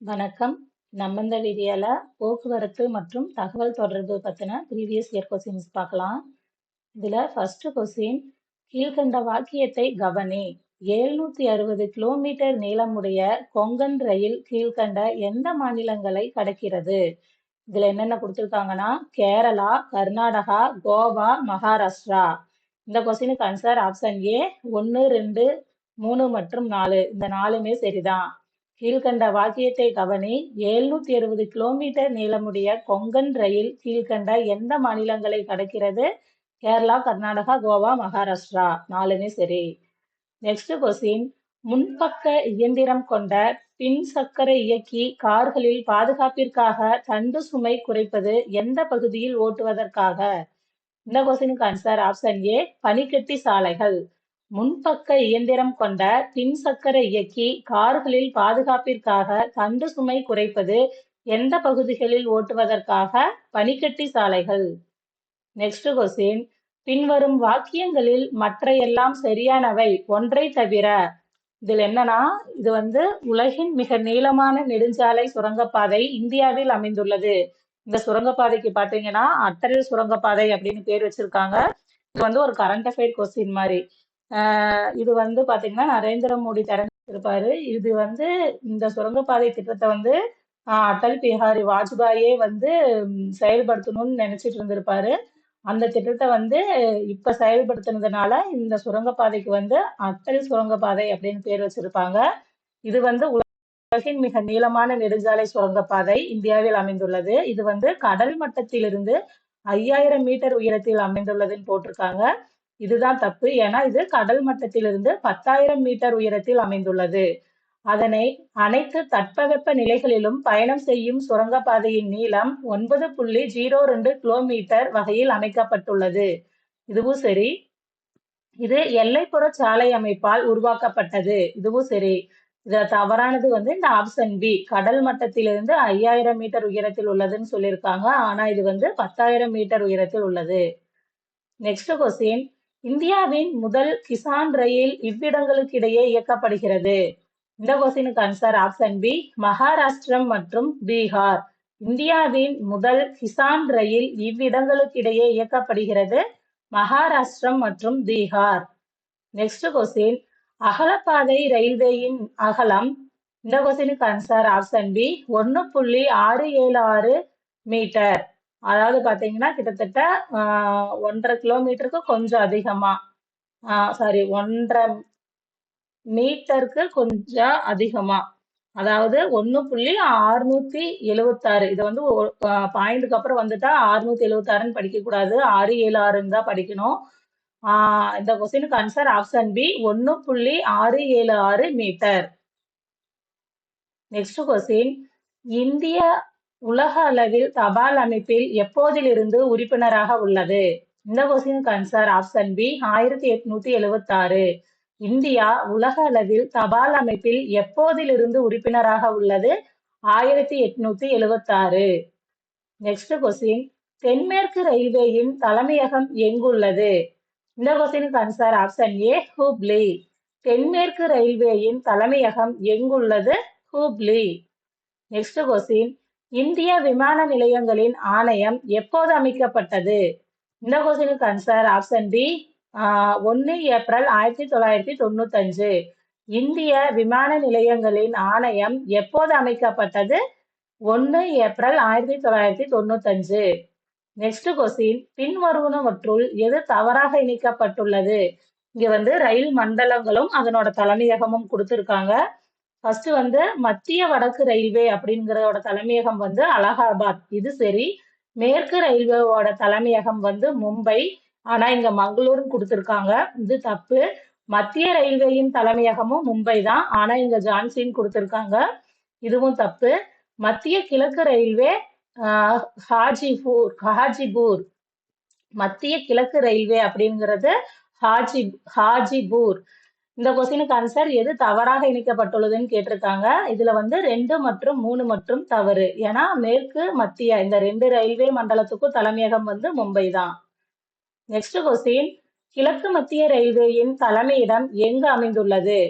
வணக்கம். நம்ம இந்த வீடியோல போக்குவரத்து மற்றும் தகவல் தொடர்பு பத்தின ப்ரீவியஸ் இயர் கொஸ்டின்ஸ் பார்க்கலாம். இதுல ஃபர்ஸ்ட் கொஸ்டின் கீழ்கண்ட வாக்கியத்தை கவனி. 760 கிலோமீட்டர் நீளமுடைய கொங்கன் ரயில் கீழ்கண்ட எந்த மாநிலங்களை கடக்கிறது? இதுல என்னென்ன கொடுத்துருக்காங்கன்னா கேரளா, கர்நாடகா, கோவா, மகாராஷ்டிரா. இந்த கொஸ்டினுக்கு ஆன்சர் ஆப்ஷன் ஏ 1, 2, 3 மற்றும் நாலு இந்த நாலுமே சரிதான். கீழ்கண்ட வாக்கியத்தை கவனி 760 கிலோமீட்டர் நீளமுடைய கொங்கன் ரயில் கீழ்கண்ட எந்த மாநிலங்களை கடக்கிறது? கேரளா, கர்நாடகா, கோவா, மகாராஷ்டிரா. நாலுமே சரி. நெக்ஸ்ட் கொஸ்டின் முன்பக்க இயந்திரம் கொண்ட பின் சக்கர இயக்கி கார்களில் பாதுகாப்பிற்காக தண்டு சுமை குறைப்பது எந்த பகுதியில் ஓட்டுவதற்காக? இந்த கொஸ்டினுக்கு ஆன்சர் ஆப்ஷன் ஏ பனிக்கட்டி சாலைகள். முன்பக்க இயந்திரம் கொண்ட பின்சக்கர இயக்கி கார்களில் பாதுகாப்பிற்காக தண்டு சுமை குறைப்பது எந்த பகுதிகளில் ஓட்டுவதற்காக? பனிக்கட்டி சாலைகள். நெக்ஸ்ட் கொஸ்டின் பின்வரும் வாக்கியங்களில் மற்ற எல்லாம் சரியானவை ஒன்றை தவிர. இதில் என்னன்னா இது வந்து உலகின் மிக நீளமான நெடுஞ்சாலை சுரங்கப்பாதை இந்தியாவில் அமைந்துள்ளது. இந்த சுரங்கப்பாதைக்கு பாத்தீங்கன்னா அத்தரில் சுரங்கப்பாதை அப்படின்னு பேர் வச்சிருக்காங்க. இது வந்து ஒரு கரண்ட் அஃபேர் கொஸ்டின் மாதிரி. ஆஹ் இது வந்து பாத்தீங்கன்னா நரேந்திர மோடி திறந்திருப்பாரு. இது வந்து இந்த சுரங்கப்பாதை திட்டத்தை வந்து ஆஹ் அடல் பிஹாரி வாஜ்பாயே வந்து செயல்படுத்தணும்னு நினைச்சிட்டு இருந்திருப்பாரு. அந்த திட்டத்தை வந்து இப்ப செயல்படுத்தினதுனால இந்த சுரங்கப்பாதைக்கு வந்து அட்டல் சுரங்கப்பாதை அப்படின்னு பேர் வச்சிருப்பாங்க. இது வந்து உலகின் மிக நீளமான நெடுஞ்சாலை சுரங்கப்பாதை இந்தியாவில் அமைந்துள்ளது. இது வந்து கடல் மட்டத்திலிருந்து ஐயாயிரம் மீட்டர் உயரத்தில் அமைந்துள்ளதுன்னு போட்டிருக்காங்க. இதுதான் தப்பு ஏன்னா இது கடல் மட்டத்திலிருந்து பத்தாயிரம் மீட்டர் உயரத்தில் அமைந்துள்ளது. அதனை அனைத்து தட்பவெப்ப நிலைகளிலும் பயணம் செய்யும் சுரங்கப்பாதையின் நீளம் ஒன்பது புள்ளி ஜீரோ ரெண்டு கிலோமீட்டர் வகையில் அமைக்கப்பட்டுள்ளது. இதுவும் சரி. இது எல்லைப்புற சாலை அமைப்பால் உருவாக்கப்பட்டது. இதுவும் சரி. இதுல தவறானது வந்து இந்த ஆப்ஷன் பி கடல் மட்டத்திலிருந்து ஐயாயிரம் மீட்டர் உயரத்தில் உள்ளதுன்னு சொல்லியிருக்காங்க. ஆனா இது வந்து பத்தாயிரம் மீட்டர் உயரத்தில் உள்ளது. நெக்ஸ்ட் கொஸ்டின் இந்தியாவின் முதல் கிசான் ரயில் இவ்விடங்களுக்கு இடையே இயக்கப்படுகிறது. இந்த கொஸ்டினுக்கு ஆன்சர் ஆப்ஷன் பி மகாராஷ்டிரம் மற்றும் பீகார். இந்தியாவின் முதல் கிசான் ரயில் இவ்விடங்களுக்கு இடையே இயக்கப்படுகிறது. மகாராஷ்டிரம் மற்றும் பீகார். நெக்ஸ்ட் கொஸ்டின் அகலப்பாதை ரயில்வேயின் அகலம் இந்த கொஸ்டினுக்கு ஆன்சர் ஆப்ஷன் பி ஒன்று புள்ளி ஆறு ஏழு ஆறு மீட்டர் அதாவது பாத்தீங்கன்னா கிட்டத்தட்ட ஆஹ், ஒன்றரை கிலோமீட்டருக்கு கொஞ்சம் அதிகமா. சாரி ஒன்றரை மீட்டருக்கு கொஞ்சம் அதிகமா. அதாவது ஒன்னு புள்ளி அறுநூத்தி எழுவத்தாறு. இதை வந்து பாயிண்ட்டுக்கு அப்புறம் வந்துட்டா அறுநூத்தி எழுவத்தாறுன்னு படிக்க கூடாது ஆறு ஏழு ஆறுன்னு தான் படிக்கணும். ஆஹ் இந்த கொஸ்டினுக்கு ஆன்சர் ஆப்ஷன் பி ஒன்னு புள்ளி ஆறு ஏழு ஆறு மீட்டர். நெக்ஸ்ட் கொஸ்டின் இந்திய உலக அளவில் தபால் அமைப்பில் எப்போதிலிருந்து உறுப்பினராக உள்ளது? இந்த கொஸ்டினுக்கு ஆன்சர் ஆப்ஷன் பி ஆயிரத்தி எட்நூத்தி எழுவத்தி ஆறு இந்தியா உலக அளவில் தபால் அமைப்பில் எப்போதிலிருந்து உறுப்பினராக உள்ளது? ஆயிரத்தி எட்நூத்தி எழுவத்தி ஆறு நெக்ஸ்ட் கொஸ்டின் தென்மேற்கு ரயில்வேயின் தலைமையகம் எங்குள்ளது? இந்த கொஸ்டினுக்கு ஆன்சர் ஆப்ஷன் ஏ ஹூப்ளி தென்மேற்கு ரயில்வேயின் தலைமையகம் எங்குள்ளது? ஹூப்ளி நெக்ஸ்ட் கொஸ்டின் இந்திய விமான நிலையங்களின் ஆணையம் எப்போது அமைக்கப்பட்டது? இந்த கொஸ்டினுக்கு ஆன்சர் ஆப்ஷன் டி ஒன்று ஏப்ரல் ஆயிரத்தி தொள்ளாயிரத்தி தொண்ணூத்தஞ்சு. இந்திய விமான நிலையங்களின் ஆணையம் எப்போது அமைக்கப்பட்டது? ஒன்று ஏப்ரல் ஆயிரத்தி தொள்ளாயிரத்தி தொண்ணூத்தஞ்சு. நெக்ஸ்ட் கொஸ்டின் பின்வருவனவற்றுள் எது தவறாக இணைக்கப்பட்டுள்ளது? இங்க வந்து ரயில் மண்டலங்களும் அதனோட தலைமையகமும் கொடுத்துருக்காங்க. ஃபர்ஸ்ட் வந்து மத்திய வடக்கு ரயில்வே அப்படிங்கிறதோட தலைமையகம் வந்து அலகாபாத். இது சரி. மேற்கு ரயில்வேவோட தலைமையகம் வந்து மும்பை. ஆனா இங்க மங்களூர்னு கொடுத்துருக்காங்க. இது தப்பு. மத்திய ரயில்வேயின் தலைமையகமும் மும்பை தான். ஆனா இங்க ஜான்சின்னு கொடுத்துருக்காங்க. இதுவும் தப்பு. மத்திய கிழக்கு ரயில்வே ஆஹ், ஹாஜிபூர் ஹாஜிபூர். மத்திய கிழக்கு ரயில்வே அப்படிங்கிறது ஹாஜி ஹாஜிபூர். இந்த கொஸ்டினுக்கு ஆன்சர் எது தவறாக இணைக்கப்பட்டுள்ளதுன்னு கேட்டிருக்காங்க. இதுல வந்து ரெண்டு மற்றும் மூணு மற்றும் தவறு. ஏன்னா மேற்கு மத்திய இந்த ரெண்டு ரயில்வே மண்டலத்துக்கும் தலைமையகம் வந்து மும்பை தான். நெக்ஸ்ட் கொஸ்டின் கிழக்கு மத்திய ரயில்வேயின் தலைமையிடம் எங்கு அமைந்துள்ளது?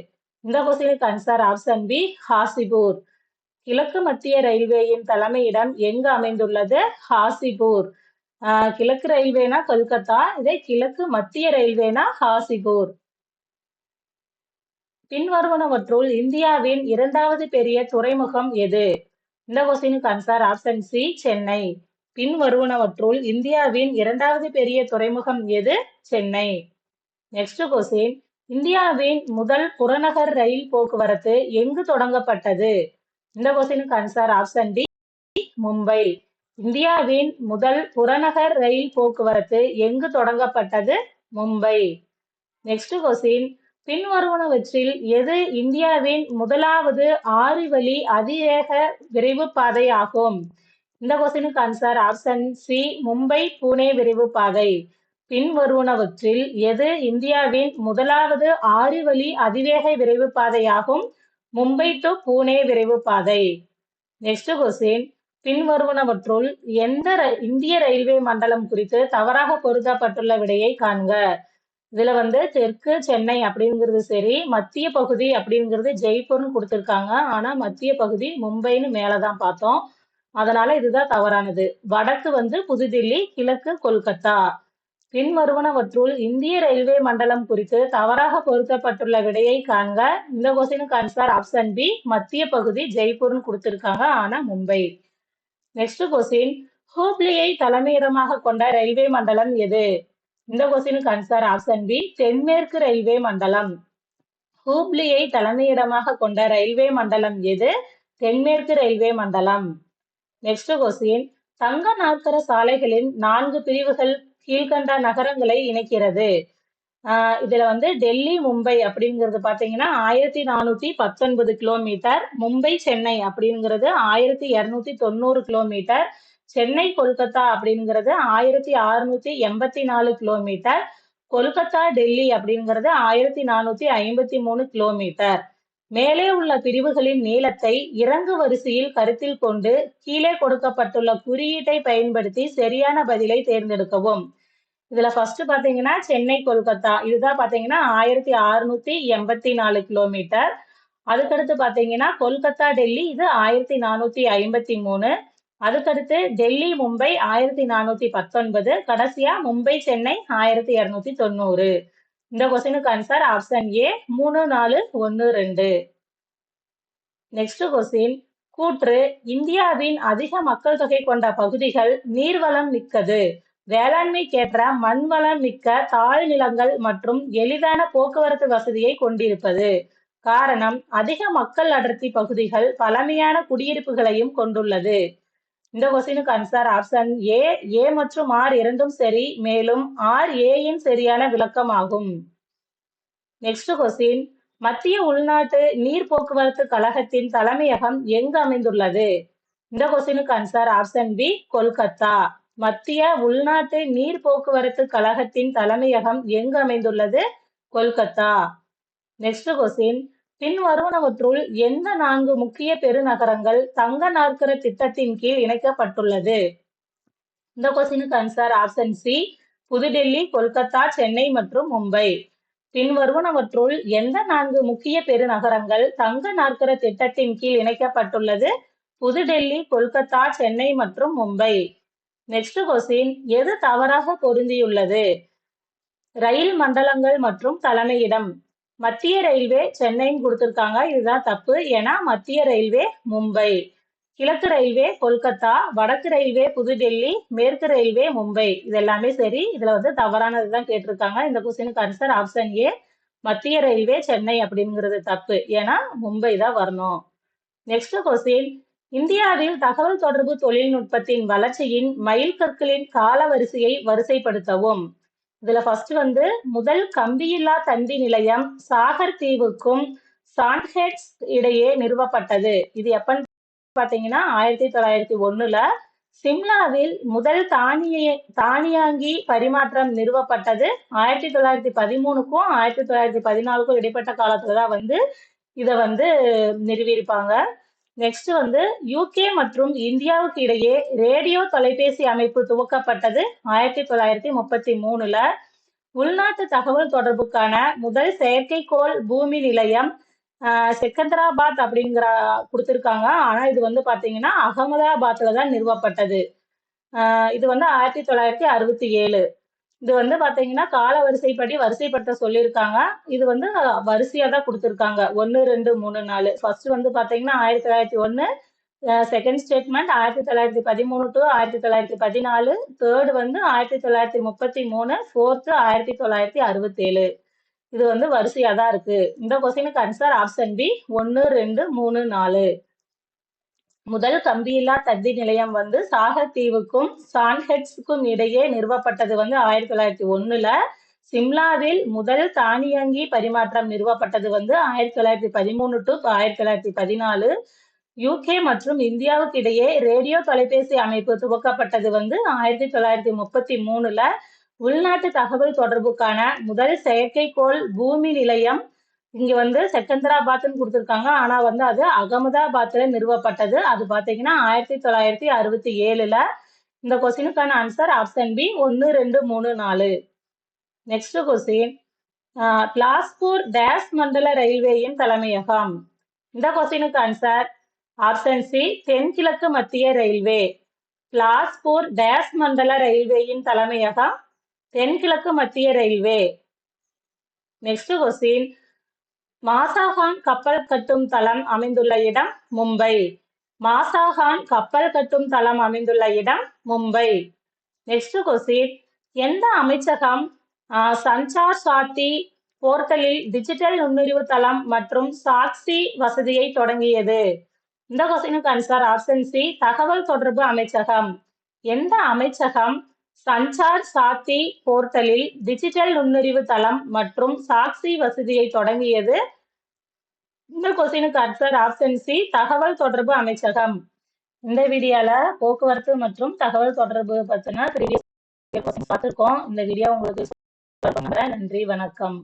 இந்த கொஸ்டினுக்கு ஆன்சர் ஆப்ஷன் பி ஹாசிபூர். கிழக்கு மத்திய ரயில்வேயின் தலைமையிடம் எங்கு அமைந்துள்ளது? ஹாசிபூர். ஆஹ் கிழக்கு ரயில்வேனா கொல்கத்தா? இதே கிழக்கு மத்திய ரயில்வேனா ஹாசிபூர். பின்வருவனவற்றுள் இந்தியாவின் இரண்டாவது பெரிய துறைமுகம் எது? இந்த கொஸ்டினுக்கு ஆன்சர் ஆப்ஷன் சி சென்னை. பின்வருவனவற்றுள் இந்தியாவின் இரண்டாவது பெரிய துறைமுகம் எது? சென்னை. நெக்ஸ்ட் கொஸ்டின் இந்தியாவின் முதல் புறநகர் ரயில் போக்குவரத்து எங்கு தொடங்கப்பட்டது? இந்த கொஸ்டினுக்கு ஆன்சர் ஆப்ஷன் டி மும்பை. இந்தியாவின் முதல் புறநகர் ரயில் போக்குவரத்து எங்கு தொடங்கப்பட்டது? மும்பை. நெக்ஸ்ட் கொஸ்டின் பின்வருவனவற்றில் எது இந்தியாவின் முதலாவது ஆறு வழி அதிவேக விரைவு பாதை ஆகும் இந்த கொஸ்டினுக்கு answer option C Mumbai Pune விரைவு பாதை. பின்வருவனவற்றில் எது இந்தியாவின் முதலாவது ஆறு வழி அதிவேக விரைவு பாதையாகும்? மும்பை டு புனே விரைவு பாதை. நெக்ஸ்ட் கொஸ்டின் பின்வருவனவற்றுள் எந்த ர- இந்திய ரயில்வே மண்டலம் குறித்து தவறாக பொருத்தப்பட்டுள்ள விடையை காண்க. இதுல வந்து தெற்கு சென்னை அப்படிங்கிறது சரி மத்திய பகுதி அப்படிங்கிறது ஜெய்ப்பூர்னு கொடுத்துருக்காங்க. ஆனா மத்திய பகுதி மும்பைன்னு மேலதான் பார்த்தோம். அதனால இதுதான் தவறானது. வடக்கு வந்து புதுதில்லி கிழக்கு கொல்கத்தா. பின்வருவனவற்றுள் இந்திய ரயில்வே மண்டலம் குறித்து தவறாக பொருத்தப்பட்டுள்ள விடையை காண்க. இந்த கொஸ்டினுக்கு ஆன்சர் ஆப்ஷன் பி மத்திய பகுதி ஜெய்ப்பூர்னு கொடுத்திருக்காங்க ஆனா மும்பை. நெக்ஸ்ட் கொஸ்டின் ஹூப்ளியை தலைமையிடமாக கொண்ட ரயில்வே மண்டலம் எது? இந்த கொஸ்டினுக்கு ஆன்சர் ஆப்ஷன் பி தென்மேற்கு ரயில்வே மண்டலம். ஹூப்ளியை தலைமையிடமாக கொண்ட ரயில்வே மண்டலம் எது? தென்மேற்கு ரயில்வே மண்டலம். நெக்ஸ்ட் கொஸ்டின் தங்க நாற்கர சாலைகளின் நான்கு பிரிவுகள் கீழ்கண்ட நகரங்களை இணைக்கிறது. ஆஹ் இதுல வந்து டெல்லி மும்பை அப்படிங்கிறது பாத்தீங்கன்னா ஆயிரத்தி நானூத்தி பத்தொன்பது கிலோமீட்டர் மும்பை சென்னை அப்படிங்கிறது ஆயிரத்தி இருநூத்தி தொண்ணூறு கிலோமீட்டர் சென்னை கொல்கத்தா அப்படிங்கிறது ஆயிரத்தி அறுநூத்தி எண்பத்தி நாலு கிலோமீட்டர் கொல்கத்தா டெல்லி அப்படிங்கிறது ஆயிரத்தி நானூத்தி ஐம்பத்தி மூணு கிலோமீட்டர் மேலே உள்ள பிரிவுகளின் நீளத்தை இறங்கு வரிசையில் கருத்தில் கொண்டு கீழே கொடுக்கப்பட்டுள்ள குறியீட்டை பயன்படுத்தி சரியான பதிலை தேர்ந்தெடுக்கவும். இதுல ஃபர்ஸ்ட் பாத்தீங்கன்னா சென்னை கொல்கத்தா. இதுதான் பாத்தீங்கன்னா ஆயிரத்தி அறுநூத்தி எண்பத்தி நாலு கிலோமீட்டர் அதுக்கடுத்து பாத்தீங்கன்னா கொல்கத்தா டெல்லி. இது ஆயிரத்தி நானூத்தி ஐம்பத்தி மூணு. அதுக்கடுத்து டெல்லி மும்பை ஆயிரத்தி நானூத்தி பத்தொன்பது கடைசியா மும்பை சென்னை ஆயிரத்தி இருநூத்தி தொண்ணூறு. இந்த கொஸ்டினுக்கு ஆன்சர் ஆப்ஷன் ஏ மூணு நாலு ஒன்று ரெண்டு. நெக்ஸ்ட் கொஸ்டின் கூற்று இந்தியாவின் அதிக மக்கள் தொகை கொண்ட பகுதிகள் நீர்வளம் மிக்கது. வேளாண்மைக்கேற்ற மண்வளம் மிக்க தாழ்நிலங்கள் மற்றும் எளிதான போக்குவரத்து வசதியை கொண்டிருப்பது. காரணம் அதிக மக்கள் அடர்த்தி பகுதிகள் பழமையான குடியிருப்புகளையும் கொண்டுள்ளது. இந்த கொஸ்டினுக்கு ஆன்சர் ஆப்ஷன் ஏ ஏ மற்றும் ஆர் இரண்டும் சரி மேலும் ஆர் ஏயின் சரியான விளக்கமாகும். நெக்ஸ்ட் கொஸ்டின் மத்திய உள்நாட்டு நீர் போக்குவரத்து கழகத்தின் தலைமையகம் எங்கு அமைந்துள்ளது? இந்த கொஸ்டினுக்கு ஆன்சர் ஆப்ஷன் பி கொல்கத்தா. மத்திய உள்நாட்டு நீர் போக்குவரத்து கழகத்தின் தலைமையகம் எங்கு அமைந்துள்ளது? கொல்கத்தா. நெக்ஸ்ட் கொஸ்டின் பின்வருவனவற்றுள் எந்த நான்கு முக்கிய பெருநகரங்கள் தங்க நாற்கர திட்டத்தின் கீழ் இணைக்கப்பட்டுள்ளது? இந்த கொஸ்டினுக்கு ஆன்சர் ஆப்ஷன் சி புதுடெல்லி கொல்கத்தா சென்னை மற்றும் மும்பை. பின்வருவனவற்றுள் எந்த நான்கு முக்கிய பெருநகரங்கள் தங்க நாற்கர திட்டத்தின் கீழ் இணைக்கப்பட்டுள்ளது? புதுடெல்லி கொல்கத்தா சென்னை மற்றும் மும்பை. நெக்ஸ்ட் கொஸ்டின் எது தவறாக பொருந்தியுள்ளது? ரயில் மண்டலங்கள் மற்றும் தலைமையிடம். மத்திய ரயில்வே சென்னைன்னு கொடுத்துருக்காங்க. இதுதான் தப்பு. ஏன்னா மத்திய ரயில்வே மும்பை. கிழக்கு ரயில்வே கொல்கத்தா வடக்கு ரயில்வே புதுடெல்லி மேற்கு ரயில்வே மும்பை. இது எல்லாமே சரி. இதுல வந்து தவறானது தான் கேட்டிருக்காங்க. இந்த கொஸ்டினுக்கு ஆன்சர் ஆப்ஷன் ஏ மத்திய ரயில்வே சென்னை அப்படிங்கிறது தப்பு. ஏன்னா மும்பை தான் வரணும். நெக்ஸ்ட் கொஸ்டின் இந்தியாவில் தகவல் தொடர்பு தொழில்நுட்பத்தின் வளர்ச்சியின் மைல்கற்களின் கால வரிசையை வரிசைப்படுத்தவும். இதுல ஃபர்ஸ்ட் வந்து முதல் கம்பியில்லா தந்தி நிலையம் சாகர் தீவுக்கும் சாண்ட்ஹெட்ஸ் இடையே நிறுவப்பட்டது. இது எப்பன்னு பாத்தீங்கன்னா ஆயிரத்தி தொள்ளாயிரத்தி ஒண்ணுல சிம்லாவில் முதல் தானிய தானியாங்கி பரிமாற்றம் நிறுவப்பட்டது. ஆயிரத்தி தொள்ளாயிரத்தி பதிமூணுக்கும் ஆயிரத்தி தொள்ளாயிரத்தி பதினாலுக்கும் இடைப்பட்ட காலத்துலதான் வந்து இதை வந்து நிறுவியிருப்பாங்க. நெக்ஸ்ட் வந்து யூகே மற்றும் இந்தியாவுக்கு இடையே ரேடியோ தொலைபேசி அமைப்பு துவக்கப்பட்டது ஆயிரத்தி தொள்ளாயிரத்தி முப்பத்தி மூணுல. உள்நாட்டு தகவல் தொடர்புக்கான முதல் செயற்கைக்கோள் பூமி நிலையம் செகந்தராபாத் அப்படிங்கிற கொடுத்துருக்காங்க. ஆனா இது வந்து பாத்தீங்கன்னா அகமதாபாத்ல தான் நிறுவப்பட்டது. இது வந்து ஆயிரத்தி தொள்ளாயிரத்தி அறுபத்தி ஏழு. இது வந்து பாத்தீங்கன்னா கால வரிசைப்படி வரிசைப்படுத்த சொல்லியிருக்காங்க. இது வந்து வரிசையா தான் கொடுத்துருக்காங்க. ஒன்னு ரெண்டு மூணு நாலு. ஃபர்ஸ்ட் வந்து பாத்தீங்கன்னா ஆயிரத்தி தொள்ளாயிரத்தி ஒன்னு செகண்ட் ஸ்டேட்மெண்ட் ஆயிரத்தி தொள்ளாயிரத்தி பதிமூணு டு ஆயிரத்தி தொள்ளாயிரத்தி பதினாலு. தேர்டு வந்து ஆயிரத்தி தொள்ளாயிரத்தி முப்பத்தி மூணு ஃபோர்த்து ஆயிரத்தி தொள்ளாயிரத்தி அறுபத்தேழு. இது வந்து வரிசையாக தான் இருக்கு. இந்த கொஸ்டினுக்கு ஆன்சர் ஆப்ஷன் பி ஒன்று ரெண்டு மூணு நாலு. முதல் கம்பியில்லா தந்தி நிலையம் வந்து சாகர் தீவுக்கும் சான்ஹெட்ஸுக்கும் இடையே நிறுவப்பட்டது வந்து ஆயிரத்தி தொள்ளாயிரத்தி ஒண்ணுல. சிம்லாவில் முதல் தானியங்கி பரிமாற்றம் நிறுவப்பட்டது வந்து ஆயிரத்தி தொள்ளாயிரத்தி பதிமூணு டு ஆயிரத்தி தொள்ளாயிரத்தி பதினாலு. யூகே மற்றும் இந்தியாவுக்கு இடையே ரேடியோ தொலைபேசி அமைப்பு துவக்கப்பட்டது வந்து ஆயிரத்தி தொள்ளாயிரத்தி முப்பத்தி மூணுல. உள்நாட்டு தகவல் தொடர்புக்கான முதல் செயற்கைக்கோள் பூமி நிலையம் இங்க வந்து செகந்தராபாத்னு கொடுத்துருக்காங்க. ஆனா வந்து அது அகமதாபாத்ல நிறுவப்பட்டது. அது பாத்தீங்கன்னா ஆயிரத்தி தொள்ளாயிரத்தி அறுபத்தி ஏழுல இந்த கொஸ்டினுக்கான ஆன்சர் ஆப்ஷன் பி ஒன்னு ரெண்டு மூணு நாலு. நெக்ஸ்ட் கொஸ்டின் கிளாஸ்பூர் டேஸ் மண்டல ரயில்வேயின் தலைமையகம். இந்த கொஸ்டினுக்கு ஆன்சர் ஆப்ஷன் சி தென்கிழக்கு மத்திய ரயில்வே. கிளாஸ்பூர் டேஸ் மண்டல ரயில்வேயின் தலைமையகம் தென்கிழக்கு மத்திய ரயில்வே. நெக்ஸ்ட் கொஸ்டின் மாசாகான் கப்பல் கட்டும் தளம் அமைந்துள்ள இடம் மும்பை. மாசாகான் கப்பல் கட்டும் தளம் அமைந்துள்ள இடம் மும்பை. நெக்ஸ்ட் கொஸ்டின் எந்த அமைச்சகம் சஞ்சார் சாத்தி போர்ட்டலில் டிஜிட்டல் நுண்ணறிவு தளம் மற்றும் சாக்சி வசதியை தொடங்கியது? இந்த கொஸ்டினுக்கு ஆன்சர் ஆப்ஷன் சி தகவல் தொடர்பு அமைச்சகம். எந்த அமைச்சகம் சஞ்சார் சாத்தி போர்ட்டலில் டிஜிட்டல் நுண்ணறிவு தளம் மற்றும் சாக்சி வசதியை தொடங்கியது இந்த கொஸ்டினுக்கு ஆன்சர் ஆப்ஷன் சி தகவல் தொடர்பு அமைச்சகம். இந்த வீடியோல போக்குவரத்து மற்றும் தகவல் தொடர்பு பத்தின பார்த்திருக்கோம். இந்த வீடியோ உங்களுக்கு நன்றி வணக்கம்.